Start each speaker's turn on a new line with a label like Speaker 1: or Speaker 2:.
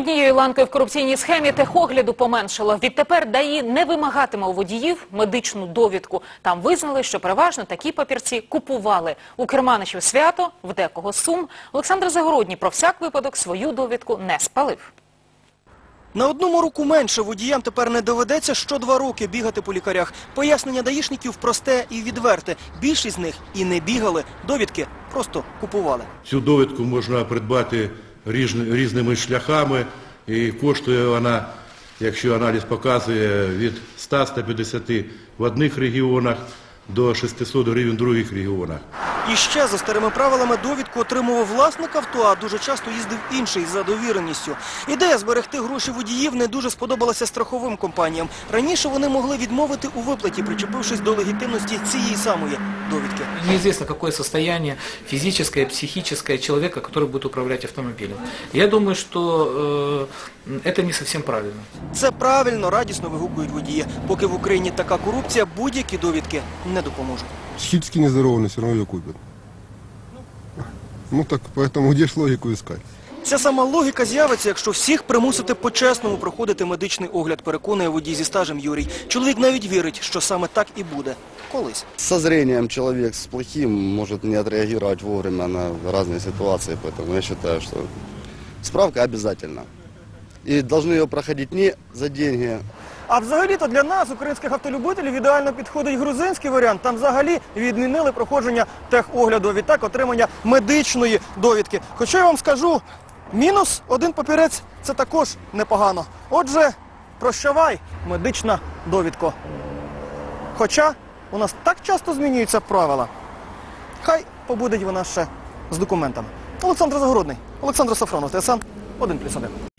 Speaker 1: Однією ланкою в корупційній схемі техогляду поменшало. Відтепер ДАІ не вимагатиме у водіїв медичну довідку. Там визнали, що переважно такі папірці купували. У керманичів свято, в декого сум. Олександр Загородній про всяк випадок свою довідку не спалив.
Speaker 2: На одному руку менше водіям тепер не доведеться що два роки бігати по лікарях. Пояснення даїшників просте і відверте. Більшість з них і не бігали, довідки просто купували.
Speaker 3: Цю довідку можна придбати різними шляхами і коштує вона, якщо аналіз показує, від 100-150 в одних регіонах до 600 гривень в других регіонах.
Speaker 2: І ще за старими правилами довідку отримував власник авто, а дуже часто їздив інший за довіреністю. Ідея зберегти гроші водіїв не дуже сподобалася страховим компаніям. Раніше вони могли відмовити у виплаті, причепившись до легітимності цієї самої довідки.
Speaker 4: Неизвестно, какое состояние физическое, психическое человека, который будет управлять автомобилем. Я думаю, что э, это не совсем правильно.
Speaker 2: Це правильно, радісно вигукують водії. Поки в Україні така корупція, будь-які довідки не допоможуть.
Speaker 5: Психически нездоровый, но все равно ее купят. Ну так, поэтому где ж логику искать?
Speaker 2: Ця сама логіка з'явиться, якщо всіх примусити по-чесному проходити медичний огляд, переконує водій зі стажем Юрій. Чоловік навіть вірить, що саме так і буде. Колись.
Speaker 6: Со зрением человек с плохим может не отреагировать вовремя на разные ситуации, поэтому я считаю, что справка обязательна. И должны ее проходить не за деньги,
Speaker 2: а взагалі-то для нас, українських автолюбителів, ідеально підходить грузинський варіант. Там взагалі відмінили проходження техогляду, відтак отримання медичної довідки. Хоча я вам скажу, мінус один папірець це також непогано. Отже, прощавай, медична довідка. Хоча у нас так часто змінюються правила. Хай побудеть вона ще з документами. Олександр Загородний, Олександр Сафронов, ТСН 1+,1.